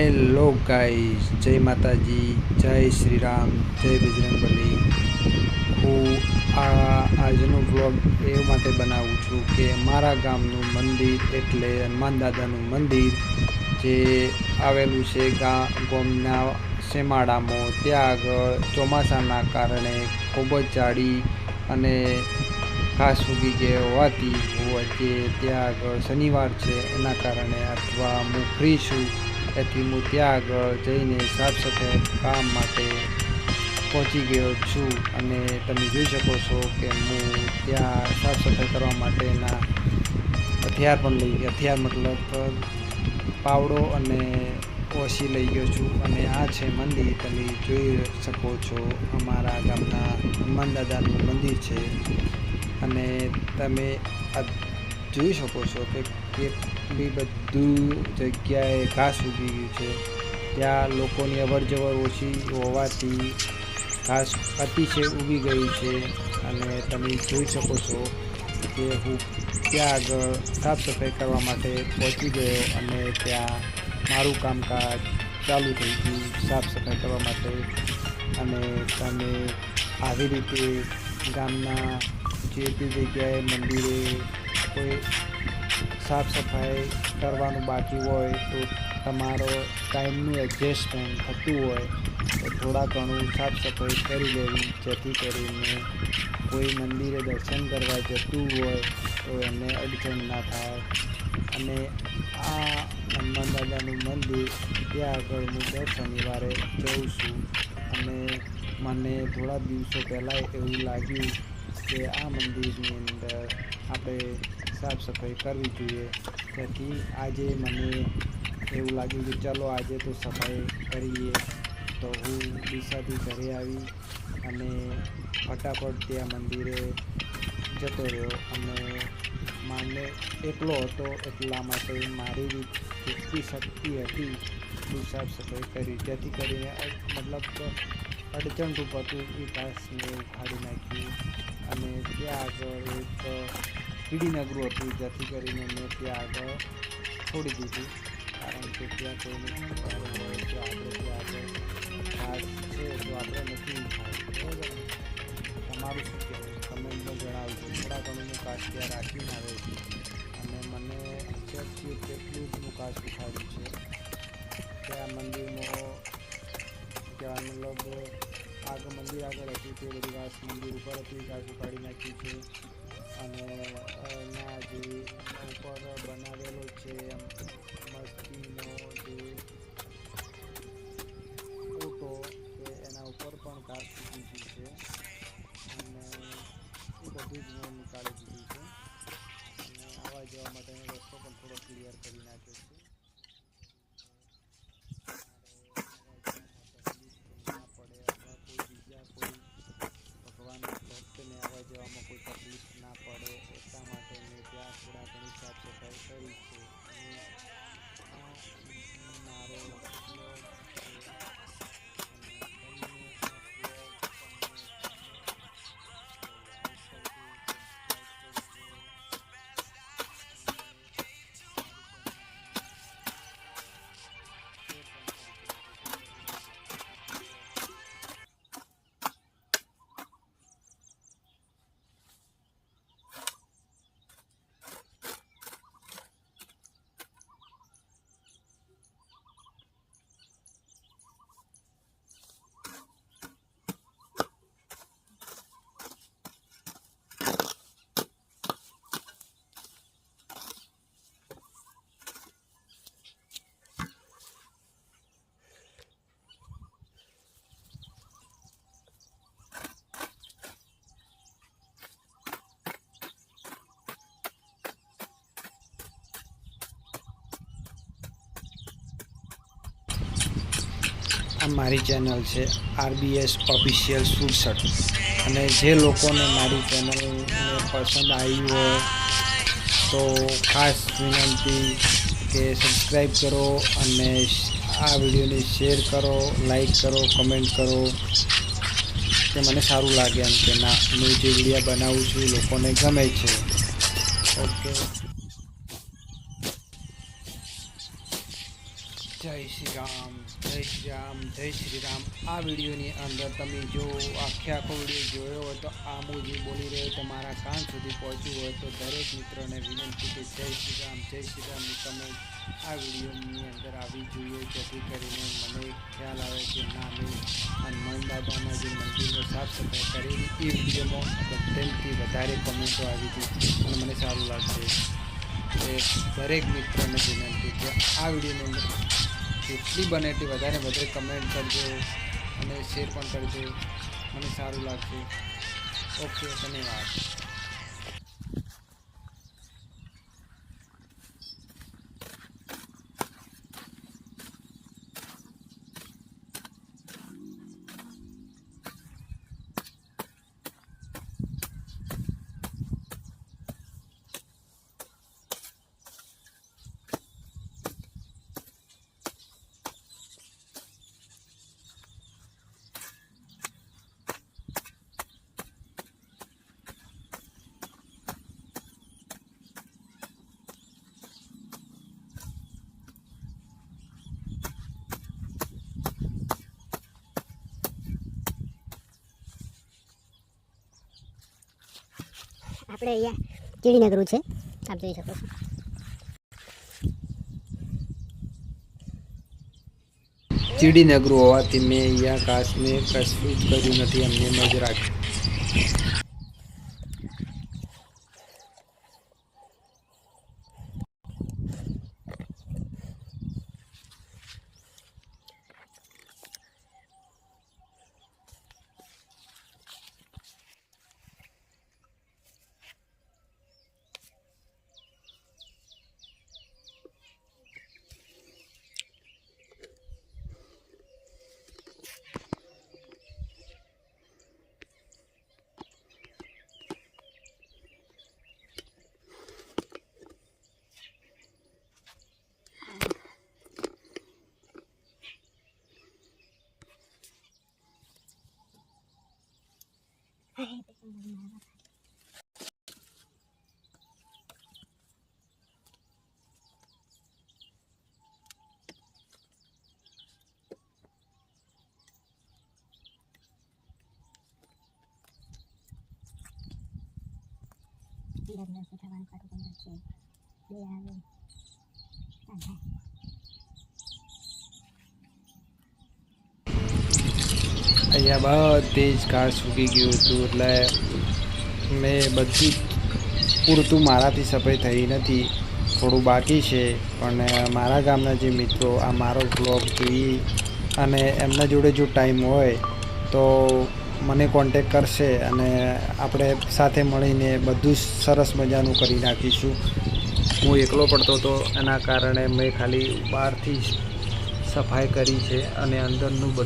Hello guys જય માતાજી જય શ્રી રામ જય બજરંગબલી હું આ આજનો બ્લોગ એ માટે બનાવું છું કે મારા ગામનું મંદિર એટલે હનુમાન દાદાનું મંદિર, જે આવેલું છે ગા, ગોમના શેમાડામાં ત્યાં આગળ ચોમાસાના કારણે ખૂબ જ જાડી અને ઘાસ ઉગી ગયા હોવાથી હું આજે ત્યાં આગળ શનિવાર છે. એના કારણે અથવા હું ફ્રી છું. એથી હું ત્યાં આગળ જઈને સાફ સફાઈ કામ માટે પહોંચી ગયો છું અને તમે જોઈ શકો છો કે હું ત્યાં સાફ સફાઈ કરવા માટેના હથિયાર પણ લઈ હથિયાર મતલબ પાવડો અને ઓછી લઈ ગયો છું અને આ છે મંદિર. તમે જોઈ શકો છો અમારા ગામના હનુમાન દાદાનું મંદિર છે અને તમે જોઈ શકો છો કે કેટલી બધું જગ્યાએ ઘાસ ઉગી ગયું છે. ત્યાં લોકોની અવર જવર ઓછી હોવાથી ઘાસ અતિશય ઉગી ગયું છે. અને તમે જોઈ શકો છો કે હું ત્યાં આગળ સાફ સફાઈ કરવા માટે પહોંચી ગયો અને ત્યાં મારું કામકાજ ચાલુ થઈ ગયું સાફ સફાઈ કરવા માટે. અને તમે આવી રીતે ગામના જે તે જગ્યાએ મંદિરે કોઈ સાફ સફાઈ કરવાનું બાકી હોય તો તમારો ટાઈમનું એડજસ્ટમેન્ટ થતું હોય તો થોડા ઘણું સાફ સફાઈ કરી લેવી, જેથી કરીને કોઈ મંદિરે દર્શન કરવા જતું હોય તો એને અડચણ ના થાય. અને આ હનુમાન દાદાનું મંદિર ત્યાં આગળ હું દર શનિવારે જઉં છું. અને મને થોડા દિવસો પહેલાં એવું લાગ્યું કે આ મંદિરની અંદર આપણે સાફ સફાઈ કરવી જોઈએ. તેથી આજે મને એવું લાગ્યું કે ચલો આજે તો સફાઈ કરીએ. તો હું દિશાથી ઘરે આવી અને ફટાફટ ત્યાં મંદિરે જતો રહ્યો. અને માને એકલો હતો એટલા માટે મારી જેટલી શક્તિ હતી એટલી સાફ સફાઈ કરી. જેથી કરીને મતલબ અડચણ રૂપ હતું. એ ઘાસને ઉખાડી નાખ્યું અને ત્યાં આગળ એક કીડીનગરું હતું જેથી કરીને મેં ત્યાં આગળ છોડી દીધું કારણ કે ત્યાં કોઈને કે આપણે ત્યાં આગળ છે તો આપણે નથી બરાબર તમારું શું કહેવું કમેન્ટમાં જણાવજો થોડા ઘણું હું કાચ ત્યાં રાખીને આવે છે અને મને અત્યારથી તેટલું જ હું કાચ દેખાડ્યું છે ત્યાં મંદિરમાં ત્યાં મતલબ આગળ મંદિર આગળ હતું તે બધી ઘાસ મંદિર ઉપર હતી ઘાસ ઉપાડી નાખી છે અને એના જે ઉપર બનાવેલો છે એમ મસ્તીનો જે ફોટો કે એના ઉપર પણ કાઢી દીધી છે. અને એ બધું જ મેં નીકાળી દીધું છે. અને આવવા જવા માટેનો રસ્તો પણ થોડો ક્લિયર કરી નાખ્યો છે. આ મારી ચેનલ છે, આરબીએસ ઓફિશિયલ સુરસઠ. અને જે લોકોને મારી ચેનલ પસંદ આવી હોય, તો ખાસ વિનંતી કે સબસ્ક્રાઈબ કરો અને આ વિડીયોને શેર કરો લાઈક કરો કમેન્ટ કરો, કે મને સારું લાગે એમ કે ના, હું જે વીડિયો બનાવું છું લોકોને ગમે છે. ઓકે જય શ્રી રામ જય શ્રી રામ જય શ્રી રામ આ વિડીયોની અંદર તમે જો આખે આખો વીડિયો જોયો હોય તો આ હું જે બોલી રહ્યો તમારા કાન સુધી પહોંચ્યું હોય તો દરેક મિત્રોને વિનંતી કે જય શ્રી રામ જય શ્રી રામ તમે આ વિડીયોની અંદર આવી જોઈએ, જેથી કરીને મને ખ્યાલ આવે કે ના, મેં હનુમાન બાબાના જે મંદિરનો સાફ સફાઈ કરેલી, એ વિડીયોમાં બધાથી વધારે કમેન્ટો આવી હતી અને મને સારું લાગશે. દરેક મિત્રોને વિનંતી કે આ વિડીયોની અંદર જેટલી બને એટલી વધારે વધારે કમેન્ટ કરજો અને શેર પણ કરજો. મને સારું લાગશે. ઓકે ધન્યવાદ. આપણે અહીંયા કીડીનગરું છે. આપ જોઈ શકો છો. ચીડી નગરું હોવાથી મેં અહીંયા કાશ્મીર કશું જ કર્યું નથી અમને જ રાખ્યું. અંદર દર્શન થવાનું ખાતું પણ છે બે આવે અહીંયા બધી જ ઘાસ સૂકી ગયું હતું, એટલે મેં બધી પૂરતું મારાથી સફાઈ થઈ નથી. થોડું બાકી છે, પણ મારા ગામના જે મિત્રો, આ મારો બ્લોગ જોઈ અને એમના જોડે જો ટાઈમ હોય, તો મને કોન્ટેક કરશે અને આપણે સાથે મળીને બધું જ સરસ મજાનું કરી નાખીશું. હું એકલો પડતો હતો એના કારણે મેં ખાલી બહારથી જ સફાઈ કરી છે અને અંદરનું બધું